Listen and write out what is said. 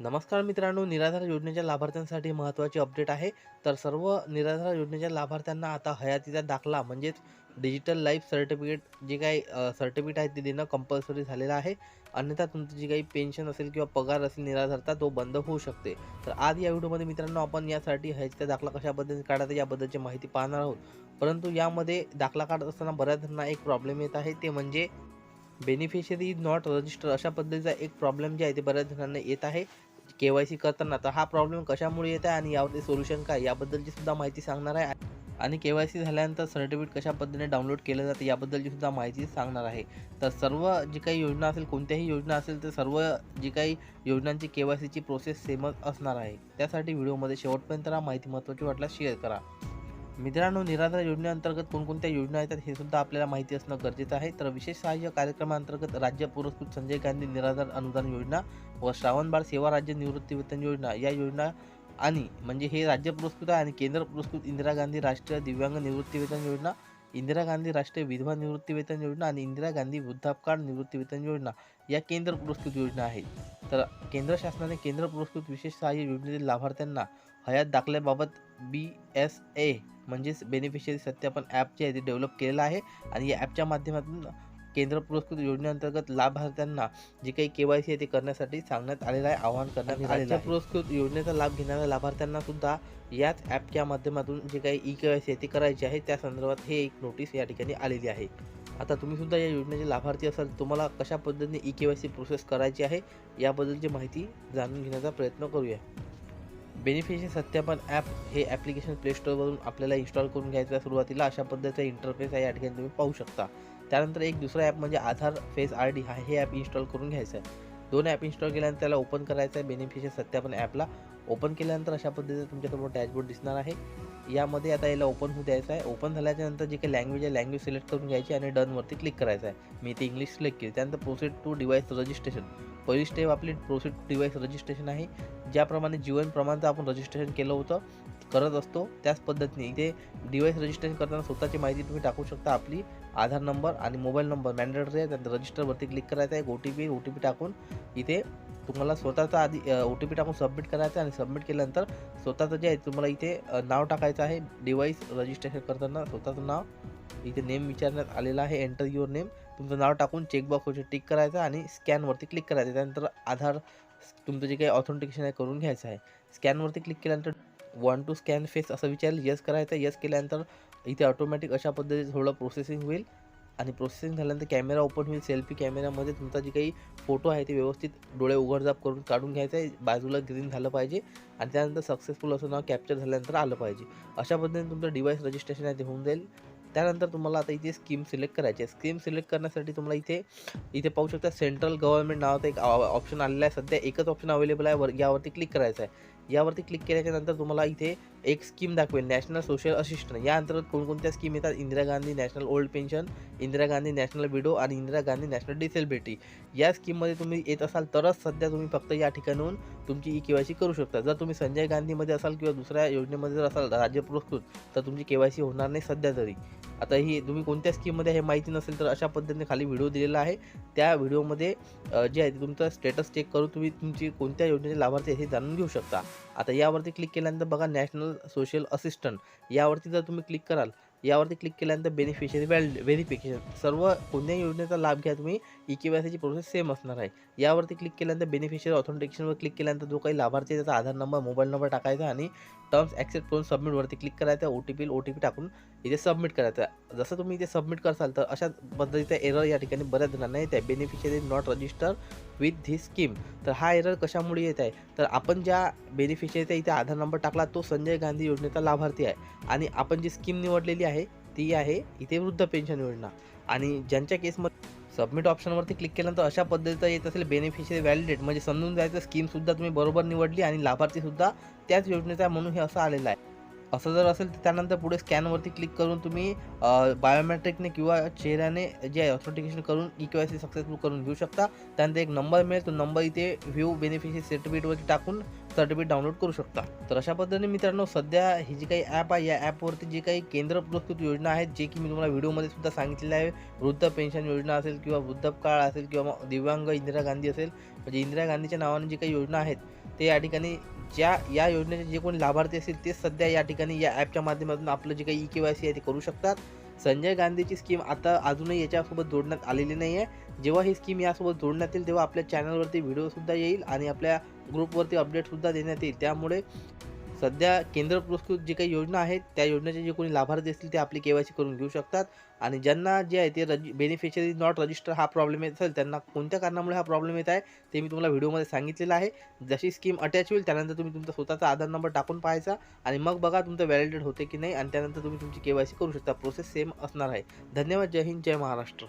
नमस्कार मित्रांनो निराधार योजनेच्या लाभार्थ्यांसाठी महत्त्वाची अपडेट आहे. तर सर्व निराधार योजनेच्या लाभार्थ्यांना आता हयातीचा दाखला म्हणजेच डिजिटल लाईफ सर्टिफिकेट जे काही सर्टिफिकेट आहे ते देणं कंपल्सरी झालेलं आहे. अन्यथा तुमची जी काही पेन्शन असेल किंवा पगार असेल निराधारता तो बंद होऊ शकते. तर आज या व्हिडिओमध्ये मित्रांनो आपण यासाठी हयातीचा दाखला कशा पद्धतीने काढायचा याबद्दलची माहिती पाहणार आहोत. परंतु यामध्ये दाखला काढत असताना बऱ्याच जणांना एक प्रॉब्लेम येत आहे ते म्हणजे बेनिफिशियरी नॉट रजिस्टर अशा पद्धतीचा एक प्रॉब्लेम जे आहे ते बऱ्याच जणांना येत आहे. के वाय सी करताना तर हा प्रॉब्लेम कशामुळे येत आहे आणि यावरती सोल्युशन काय? याबद्दलची सुद्धा माहिती सांगणार आहे. आणि के वाय सी झाल्यानंतर सर्टिफिकेट कशा पद्धतीने डाउनलोड केलं जातं याबद्दलची सुद्धा माहिती सांगणार आहे. तर सर्व जी काही योजना असेल कोणत्याही योजना असेल तर सर्व जी काही योजनांची के वाय सीची प्रोसेस सेमच असणार आहे. त्यासाठी व्हिडिओमध्ये शेवटपर्यंत राहा माहिती महत्त्वाची वाटल्यास शेअर करा. मित्रांनो निराधार योजनेअंतर्गत कोणकोणत्या योजना येतात हे सुद्धा आपल्याला माहिती असणं गरजेचं आहे. तर विशेष सहाय्य कार्यक्रमाअंतर्गत राज्य पुरस्कृत संजय गांधी निराधार अनुदान योजना व श्रावणबाळ सेवा राज्य निवृत्ती वेतन योजना या योजना आणि म्हणजे हे राज्य पुरस्कृत आहे आणि केंद्र पुरस्कृत इंदिरा गांधी राष्ट्रीय दिव्यांग निवृत्ती वेतन योजना इंदिरा गांधी राष्ट्रीय विधवा निवृत्तीवेतन योजना आणि इंदिरा गांधी वृद्धापकाळ निवृत्तीवेतन योजना या केंद्र पुरस्कृत योजना आहेत. तर केंद्र शासनाने केंद्र पुरस्कृत विशेष सहाय्य योजनेतील लाभार्थ्यांना हयात दाखल्याबाबत बी एस ए म्हणजेच बेनिफिशियरी सत्यापन ॲप जे आहे ते डेव्हलप केलेलं आहे आणि या ॲपच्या माध्यमातून केंद्र पुरस्कृत योजनेअंतर्गत लाभार्थ्यांना जे काही के वाय सी आहे ते करण्यासाठी सांगण्यात आलेलं आहे आवाहन करण्यात आलेलं आहे. पुरस्कृत योजनेचा लाभ घेणाऱ्या लाभार्थ्यांना सुद्धा याच ॲपच्या माध्यमातून जे काही ई के वाय सी आहे ते करायचे आहे. त्या संदर्भात हे एक नोटीस या ठिकाणी आलेली आहे. आता तुम्ही सुद्धा या योजनेचे लाभार्थी असाल तुम्हाला कशा पद्धतीने e K Y C process करायची आहे याबद्दलची माहिती जाणून घेण्याचा प्रयत्न करूया. बेनिफिशियरी सत्यापन ॲप हे ॲप्लिकेशन प्ले स्टोअरवरून आपल्याला इन्स्टॉल करून घ्यायचं आहे सुरुवातीला. अशा पद्धतीचा इंटरफेस आहे या ठिकाणी तुम्ही पाहू शकता. त्यानंतर एक दुसरा ॲप म्हणजे आधार फेस आर डी हा हे ॲप इन्स्टॉल करून घ्यायचं आहे. दोन ॲप इन्स्टॉल केल्यानंतर त्याला ओपन करायचं आहे बेनिफिशियल सत्यापन ॲपला ओपन केल्यानंतर अशा पद्धतीचं तुमच्यासमोर डॅशबोर्ड दिसणार आहे. यामध्ये आता याला ओपन होऊ द्यायचं आहे. ओपन झाल्याच्यानंतर जे काही लँग्वेज आहे लँग्वेज सिलेक्ट करून घ्यायची आणि डनवरती क्लिक करायचं आहे. मी ते इंग्लिश सिलेक्ट केली. त्यानंतर प्रोसेड टू डिवाइस रजिस्ट्रेशन पहिली स्टेप आपली प्रोसेड टू डिवाइस रजिस्ट्रेशन आहे. ज्याप्रमाणे जीवन प्रमाणचं आपण रजिस्ट्रेशन केलं होतं करत असतो. त्याच पद्धतीने इथे डिवाइस रजिस्ट्रेशन करताना स्वतःची माहिती तुम्ही टाकू शकता. आपली आधार नंबर आणि मोबाईल नंबर मॅन्डेटरी आहे. त्यानंतर रजिस्टरवरती क्लिक करायचं आहे. O T P O T P टाकून इथे तुम्हाला स्वतःचा आधी ओ टी पी टाकून सबमिट करायचं आहे. आणि सबमिट केल्यानंतर स्वतःचं जे आहे तुम्हाला इथे नाव टाकायचं आहे. डिवाइस रजिस्ट्रेशन करताना स्वतःचं नाव इथे नेम विचारण्यात आलेलं आहे. एंटर युअर नेम तुमचं नाव टाकून चेकबॉक्सवरती टिक करायचं आणि स्कॅनवरती क्लिक करायचं त्यानंतर आधार तुमचं जे काही ऑथेंटिकेशन आहे करून घ्यायचं आहे. स्कॅनवरती क्लिक केल्यानंतर वन टू स्कॅन फेस असं विचारेल यस करायचं यस केल्यानंतर इथे ऑटोमॅटिक अशा पद्धतीने थोडं प्रोसेसिंग होईल. आणि प्रोसेसिंग झाल्यानंतर कॅमेरा ओपन होईल सेल्फी कॅमेऱ्यामध्ये तुमचा जे काही फोटो आहे ते व्यवस्थित डोळे उघडझाप करून काढून घ्यायचा आहे बाजूला ग्रीन झालं पाहिजे आणि त्यानंतर सक्सेसफुल असं नाव कॅप्चर झाल्यानंतर आलं पाहिजे. अशा पद्धतीने तुमचं डिवाईस रजिस्ट्रेशन आहे ते होऊन जाईल. त्यानंतर तुम्हाला आता इथे स्कीम सिलेक्ट करायची आहे. स्कीम सिलेक्ट करण्यासाठी तुम्हाला इथे इथे पाहू शकता सेंट्रल गव्हर्नमेंट नावाचा एक ऑप्शन आलेला आहे. सध्या एकच ऑप्शन अवेलेबल आहे. वर यावरती क्लिक करायचं आहे. यावरती क्लिक केल्याच्यानंतर तुम्हाला इथे एक स्कीम दाखवेल. नॅशनल सोशल असिस्टंट या अंतर्गत कोणकोणत्या स्कीम येतात? Indira Gandhi national old pension Indira Gandhi national widow आणि इंदिरा गांधी नॅशनल डिसेबिलिटी या स्कीममध्ये तुम्ही येत असाल तरच सध्या तुम्ही फक्त या ठिकाणून तुमची ई के वाय सी करू शकता. जर तुम्ही संजय गांधीमध्ये असाल किंवा दुसऱ्या योजनेमध्ये जर असाल राज्य पुरस्कृत तर तुमची के वाय सी होणार नाही सध्या तरी. आता ही तुम्ही कोणत्या स्कीममध्ये हे माहिती नसेल तर अशा पद्धतीने खाली व्हिडिओ दिलेला आहे. त्या व्हिडिओमध्ये जे आहे ते तुमचं स्टेटस चेक करून तुम्ही तुमची कोणत्या योजनेचे लाभार्थी आहे हे जाणून घेऊ शकता. आता यावरती क्लिक केल्यानंतर बघा नॅशनल सोशल असिस्टंट यावरती जर तुम्ही क्लिक कराल यावरती क्लिक केल्यानंतर बेनिफिशियरी व्हॅल व्हेरिफिकेशन सर्व कोणत्याही योजनेचा लाभ घ्या तुम्ही. ई के वाय सीची प्रोसेस सेम असणार आहे. यावरती क्लिक केल्यानंतर बेनिफिशियरी ऑथेंटिकेशनवर क्लिक केल्यानंतर जो काही लाभार्थी आहे त्याचा आधार नंबर मोबाईल नंबर टाकायचा आणि टर्म्स ॲक्सेप्ट करून सबमिटवरती क्लिक करायचा. O T P O T P टाकून इथे सबमिट करायचं. जसं तुम्ही इथे सबमिट करसाल तर अशा पद्धतीचा एरर या ठिकाणी बऱ्याच जणांना येत आहे. Beneficiary not register with the scheme तर हा एरर कशामुळे येत आहे? तर आपण ज्या बेनिफिशियरीचा इथे आधार नंबर टाकला तो संजय गांधी योजनेचा लाभार्थी आहे. आणि आपण जी स्कीम निवडलेली आहे आहे ती आहे इथे वृद्ध पेन्शन योजना. आणि ज्यांच्या केसमध्ये सबमिट ऑप्शनवरती क्लिक केल्यानंतर अशा पद्धतीचं येत असेल बेनिफिशियरी व्हॅलिडेट म्हणजे समजून जायचं स्कीमसुद्धा तुम्ही बरोबर निवडली आणि लाभार्थीसुद्धा त्याच योजनेचा आहे म्हणून हे असं आलेलं आहे. असं जर असेल तर त्यानंतर पुढे स्कॅनवरती क्लिक करून तुम्ही बायोमेट्रिकने किंवा चेहऱ्याने जे आहे ऑथेंटिकेशन करून e K Y C successful करून घेऊ शकता. त्यानंतर एक नंबर मिळेल तो नंबर इथे व्ह्यू बेनिफिशियरी सर्टिफिकेटवरती टाकून सर्टिफिकेट डाउनलोड करू शकता. तर अशा पद्धतीने मित्रांनो सध्या ही जी काही ॲप आहे या ॲपवरती जी काही केंद्र पुरस्कृत योजना आहेत जे की मी तुम्हाला व्हिडिओमध्ये सुद्धा सांगितलेलं आहे वृद्ध पेन्शन योजना असेल किंवा वृद्धकाळ असेल किंवा दिव्यांग इंदिरा गांधी असेल म्हणजे इंदिरा गांधीच्या नावाने जी काही योजना आहेत ते या ठिकाणी ज्या या योजनेचे जे कोणी लाभार्थी असतील तेच सध्या या ठिकाणी या ॲपच्या माध्यमातून आपलं जे काही ई के वाय सी आहे ते करू शकतात. संजय गांधीची स्कीम आता अजूनही याच्यासोबत जोडण्यात आलेली नाही आहे. जेव्हा ही स्कीम यासोबत जोडण्यात येईल तेव्हा आपल्या चॅनलवरती व्हिडिओसुद्धा येईल आणि आपल्या ग्रुपवरती अपडेटसुद्धा देण्यात येईल. त्यामुळे सध्या केंद्र पुरस्कृत जी काही योजना आहेत त्या योजनेचे जे कोणी लाभार्थी असतील ते आपली के वाय सी करून घेऊ शकतात. आणि ज्यांना जे आहे ते रजि बेनिफिशरी नॉट रजिस्टर हा प्रॉब्लेम येत असेल त्यांना कोणत्या कारणामुळे हा प्रॉब्लेम येत आहे ते मी तुम्हाला व्हिडिओमध्ये सांगितलेलं आहे. जशी स्कीम अटॅच होईल त्यानंतर तुम्ही तुमचा स्वतःचा आधार नंबर टाकून पाहायचा आणि मग बघा तुमचं व्हॅलिडेट होते की नाही आणि त्यानंतर तुम्ही तुमची के वाय सी करू शकता. प्रोसेस सेम असणार आहे. धन्यवाद. जय हिंद. जय महाराष्ट्र.